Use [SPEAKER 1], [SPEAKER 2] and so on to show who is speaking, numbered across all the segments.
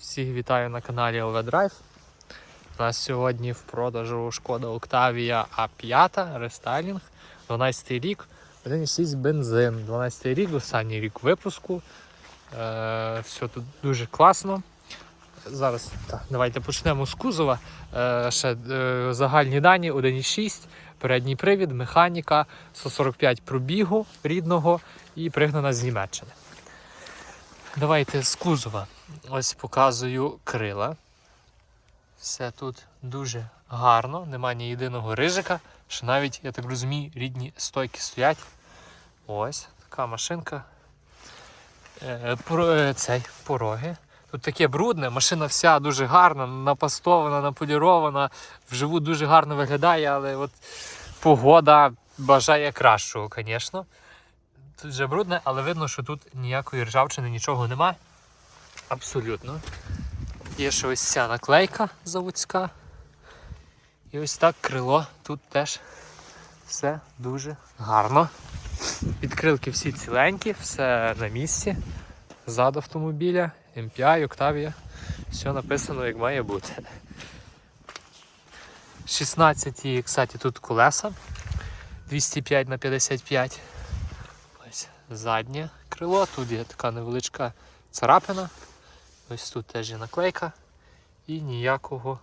[SPEAKER 1] Всіх вітаю на каналі Overdrive. У нас сьогодні в продажу шкода Octavia A5 рестайлінг, 12 рік, 1,6 бензин, 12 рік, останній рік випуску. Е, все тут дуже класно. Зараз так, давайте почнемо з кузова. Е, ще е, загальні дані 1,6, передній привід, механіка, 145 пробігу рідного і пригнана з Німеччини. Давайте з кузова. Ось показую крила. Все тут дуже гарно, немає ні єдиного рижика, що навіть, я так розумію, рідні стойки стоять. Ось така машинка. Е, е, цей пороги. Тут таке брудне, машина вся дуже гарна, напастована, наполірована, вживу дуже гарно виглядає, але от погода бажає кращого, звісно. Тут вже брудне, але видно, що тут ніякої ржавчини, нічого нема. Абсолютно. Є ще ось ця наклейка заводська. І ось так крило тут теж все дуже гарно. Підкрилки всі ціленькі, все на місці. Зад автомобіля, MPI, Octavia. Все написано як має бути. 16 кстати, тут колеса 205 на 55. Заднє крило, тут є така невеличка царапина. Ось тут теж є наклейка. І ніякого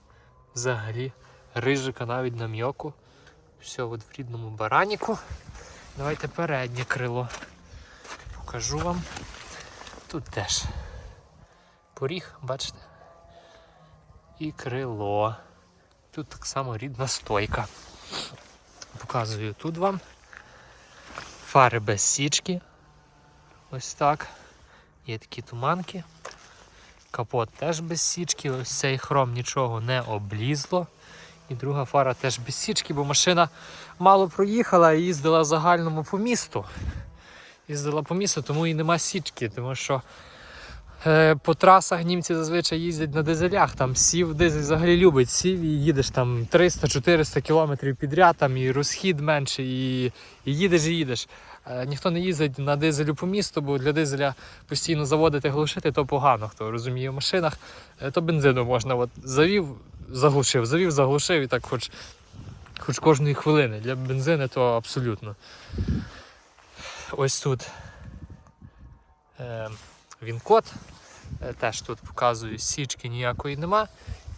[SPEAKER 1] взагалі рижика навіть на м'йоку. Все от в рідному бараніку. Давайте переднє крило. Покажу вам. Тут теж поріг, бачите? І крило. Тут так само рідна стойка. Показую тут вам. Фари без січки. Ось так. Є такі туманки. Капот теж без січки, ось цей хром нічого не облізло. І друга фара теж без січки, бо машина мало проїхала і їздила загальному по місту. Їздила по місту, тому і нема січки, тому що е, по трасах німці зазвичай їздять на дизелях. Там сів дизель взагалі любить сів і їдеш там 300-400 кілометрів підряд, там і розхід менше, і, і їдеш і їдеш. Е, Ніхто не їздить на дизелю по місту, бо для дизеля постійно заводити глушити, то погано, хто розуміє в машинах. Е, То бензину можна от завів, заглушив, завів, заглушив і так хоч, хоч кожної хвилини. Для бензину то абсолютно. Ось тут е, він код. Теж тут показую, січки ніякої нема.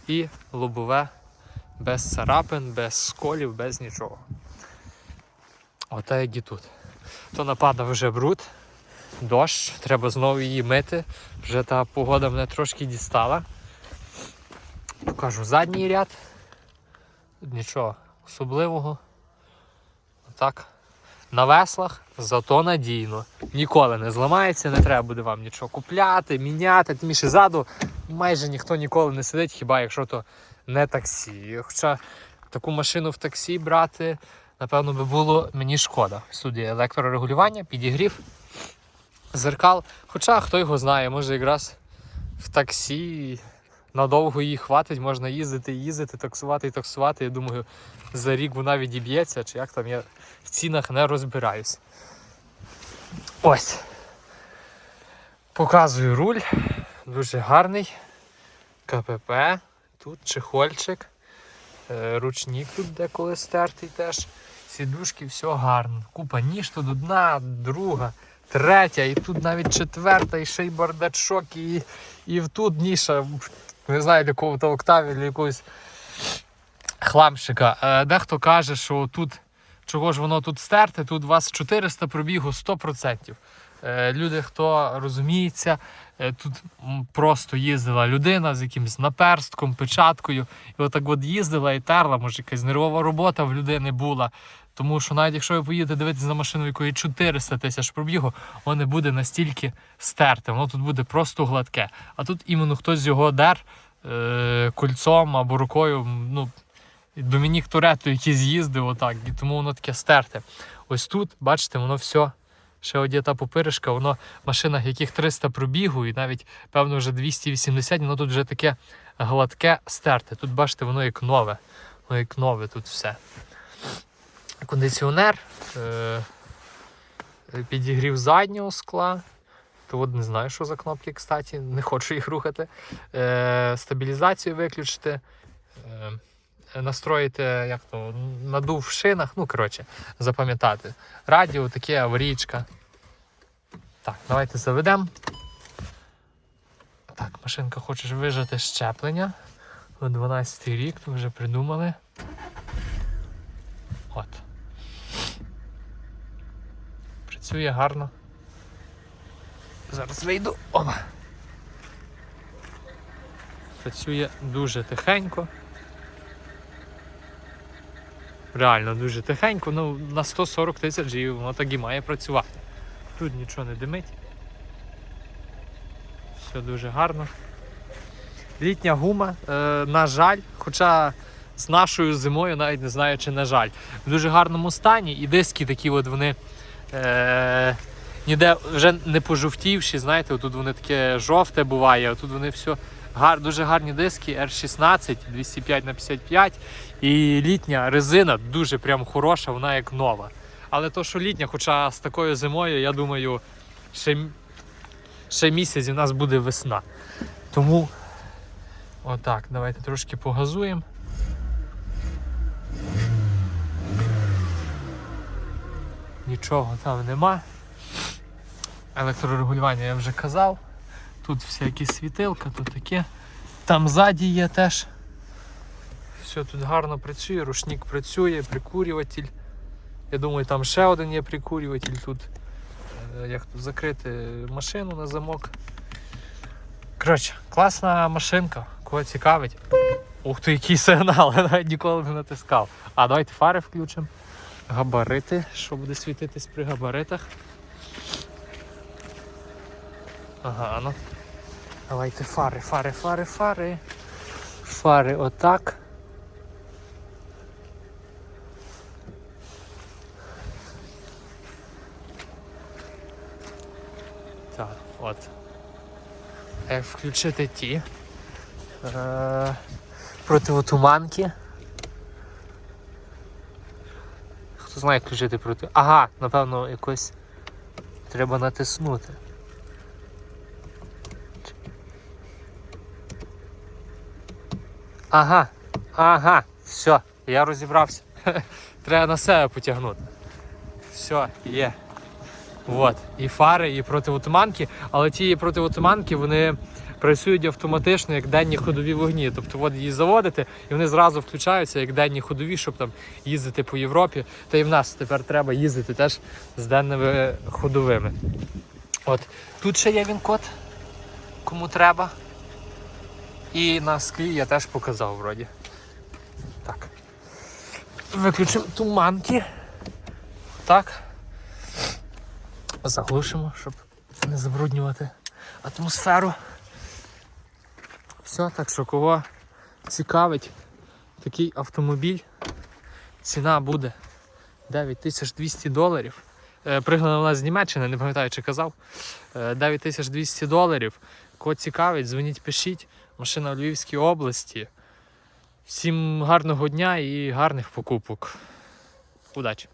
[SPEAKER 1] І лобове без царапин, без сколів, без нічого. Ота як і тут. То нападав вже бруд, дощ, треба знову її мити. Вже та погода мене трошки дістала. Покажу задній ряд. Нічого особливого. Отак. На веслах, зато надійно. Ніколи не зламається, не треба буде вам нічого купляти, міняти. Тим більше ззаду майже ніхто ніколи не сидить, хіба якщо то не таксі. Хоча таку машину в таксі брати, напевно, би було мені шкода. Судді електрорегулювання, підігрів, зеркал. Хоча хто його знає, може якраз в таксі надовго її хватить, можна їздити, їздити, таксувати і таксувати. Я думаю, за рік вона відіб'ється, чи як там я в цінах не розбираюсь. Ось. Показую руль. Дуже гарний. КПП. Тут чехольчик. Е, Ручник тут деколи стертий теж. Сідушки, все гарно. Купа ніж тут одна, друга, третя, і тут навіть четверта, і ще й бардачок, і, і тут ніша. Не знаю, для кого то октаві, для якогось хламщика. Е, Дехто каже, що тут чого ж воно тут стерте, тут у вас 400 пробігу 100%. Е, Люди, хто розуміється, е, тут просто їздила людина з якимось наперстком, печаткою, і отак от їздила і терла, може якась нервова робота в людини була. Тому що навіть якщо ви поїдете дивитися на машину, якої 400 тисяч пробігу, воно не буде настільки стерте, воно тут буде просто гладке. А тут іменно хтось його дер е, кольцом або рукою. Ну, Домінік Торетто, який з'їздив отак, і тому воно таке стерте. Ось тут, бачите, воно все. Ще одіта пупиришка, воно в машинах, яких 300 пробігу, і навіть, певно, вже 280, воно тут вже таке гладке стерте. Тут, бачите, воно як нове. Воно як нове тут все. Кондиціонер, е- підігрів заднього скла, То от не знаю, що за кнопки, кстати, не хочу їх рухати. Е, стабілізацію виключити. Е, настроїти як то, надув в шинах, ну коротше, запам'ятати. Радіо, таке аварійка. Так, давайте заведемо. Так, машинка хочеш вижати щеплення. О 12 рік, то вже придумали. От. Працює гарно. Зараз вийду. Оба. Працює дуже тихенько. Реально дуже тихенько, ну на 140 тисяч і воно так і має працювати. Тут нічого не димить. Все дуже гарно. Літня гума, е, на жаль, хоча з нашою зимою навіть не знаю, чи на жаль. В дуже гарному стані і диски такі от вони е, ніде вже не пожовтівші, знаєте, тут вони таке жовте буває, а тут вони все гар, дуже гарні диски R16 205 на 55 і літня резина дуже прям хороша, вона як нова. Але то, що літня, хоча з такою зимою, я думаю, ще, ще місяць і в нас буде весна. Тому отак, давайте трошки погазуємо. Нічого там нема. Електрорегулювання я вже казав. Тут всякі світилка, тут таке. Там ззаді є теж. Все тут гарно працює, рушник працює, прикурюватель. Я думаю, там ще один є прикурюватель тут. Е, Як тут закрити машину на замок. Коротше, класна машинка, кого цікавить. Ух ти, який сигнал, я навіть ніколи не натискав. А давайте фари включимо. Габарити, що буде світитись при габаритах. Ага, ну. Давайте фари, фари, фари, фари. Фари отак. Так, от. Як включити ті. Е, противотуманки. Хто знає, як включити проти. Ага, напевно, якось треба натиснути. Ага, ага, все, я розібрався. Треба на себе потягнути. Все, є. От. І фари, і противотуманки, але ті противотуманки вони працюють автоматично як денні ходові вогні. Тобто от її заводите, і вони зразу включаються як денні ходові, щоб там їздити по Європі. Та і в нас тепер треба їздити теж з денними ходовими. От. Тут ще є він код, кому треба. І на склі я теж показав вроді. Так. Виключимо туманки. Так. Заглушимо, щоб не забруднювати атмосферу. Все, так що кого цікавить такий автомобіль, ціна буде 9200 доларів. Е, Пригнана вона з Німеччини, не пам'ятаю, чи казав. Е, 9200 доларів. Кого цікавить, дзвоніть, пишіть. Машина в Львівській області. Всім гарного дня і гарних покупок. Удачі!